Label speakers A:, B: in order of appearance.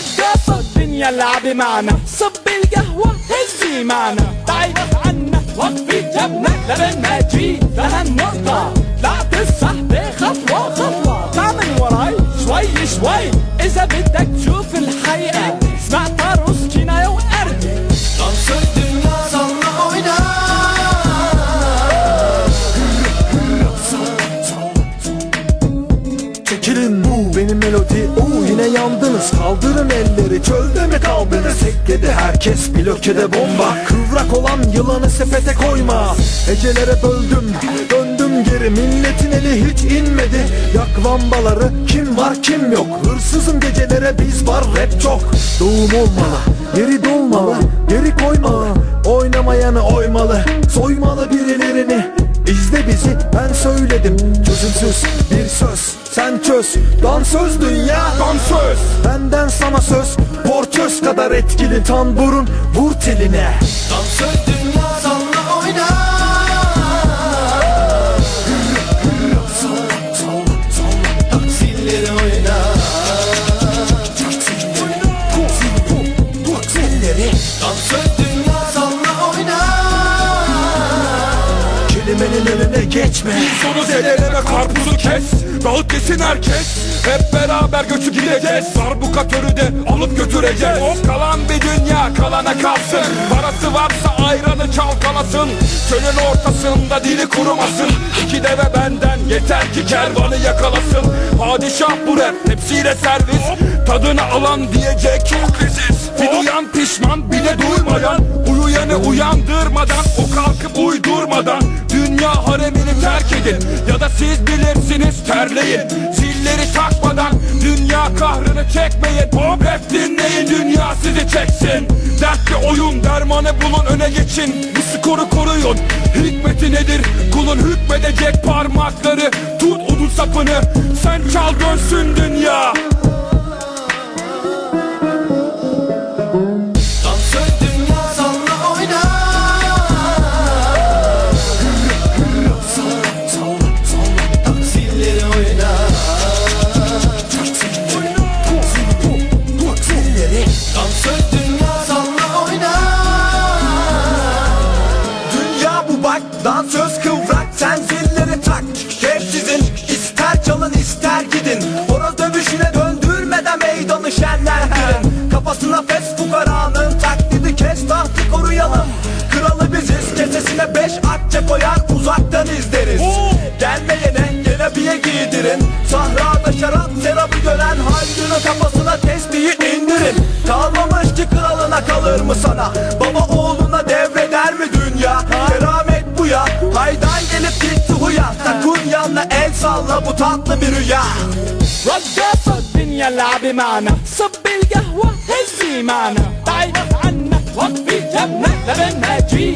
A: رقاصة الدنيا لعبة معنا. صب القهوة هزي معنا. بعيد عنا وقفي جنبنا لما تجي لها النقطة لا تصحبي خطوة خطوة. تعمل وراي شوي شوي. إذا بدك تشوف الحقيقة اسمع طاروس كينايا وأرجع.
B: Dansöz dünya salla oyna
C: Bu benim melodi Oo yine yandınız. Kaldırın elleri Çölde mi kaldınız? Tekledi herkes blokede bomba. Kıvrak olan yılanı sepete koyma. Hecelere böldüm döndüm geri. Milletin eli hiç inmedi. Yak lambaları kim var kim yok? Hırsızım gecelere biz var rap çok. Doğum olmalı yeri dolmalı Geri koymalı. Oynamayanı oymalı Soymalı birilerini. İzle bizi ben söyledim. Çözümsüz bir söz sen çöz Dansöz dünya. Dansöz Benden sana söz Porçöz kadar etkili tamburun vur teline Kelimenin önüne geçme.
D: Sonu zedeleme karpuzu kes. Dağıt yesin herkes. Hep beraber göçü gideceğiz. Sarbukatörü de alıp götüreceğiz. O kalan bir dünya kalana kalsın. Parası varsa ayranı çalkalasın. Çölün ortasında dili kurumasın. İki deve benden yeter ki kervanı yakalasın. Padişah bu rap hepsiyle servis. Tadını alan diyecek. Çok leziz Bir duyan pişman bir de duymayan uyandırmadan O kalkıp uydurmadan Dünya haremini terk edin. Ya da siz bilirsiniz terleyin Zilleri takmadan Dünya kahrını çekmeyin Pop rap dinleyin dünya sizi çeksin. Dertli oyun dermanı bulun öne geçin. Bu skoru koruyun. Hikmeti nedir? Kulun hükmedecek parmakları. Tut odun sapını Sen çal dönsün dünya
C: Kafasına fes fukaranın taklidi kes tahtı koruyalım Kralı biziz kesesine beş akçe koyar uzaktan izleriz Gelmeyene gelebiye giydirin Sahrada şarap serabı gören haydını kafasına tesbihi indirin Kalmamış ki kralına kalır mı sana Baba oğluna devreder mi dünya Keramet bu ya Haydan gelip gitti huya Takun yanına el salla bu tatlı bir rüya
A: رقاصة الدنيا لعبة معنا صب القهوة هزي معنا بعيد عنا وقفي جنبنا لما تجي.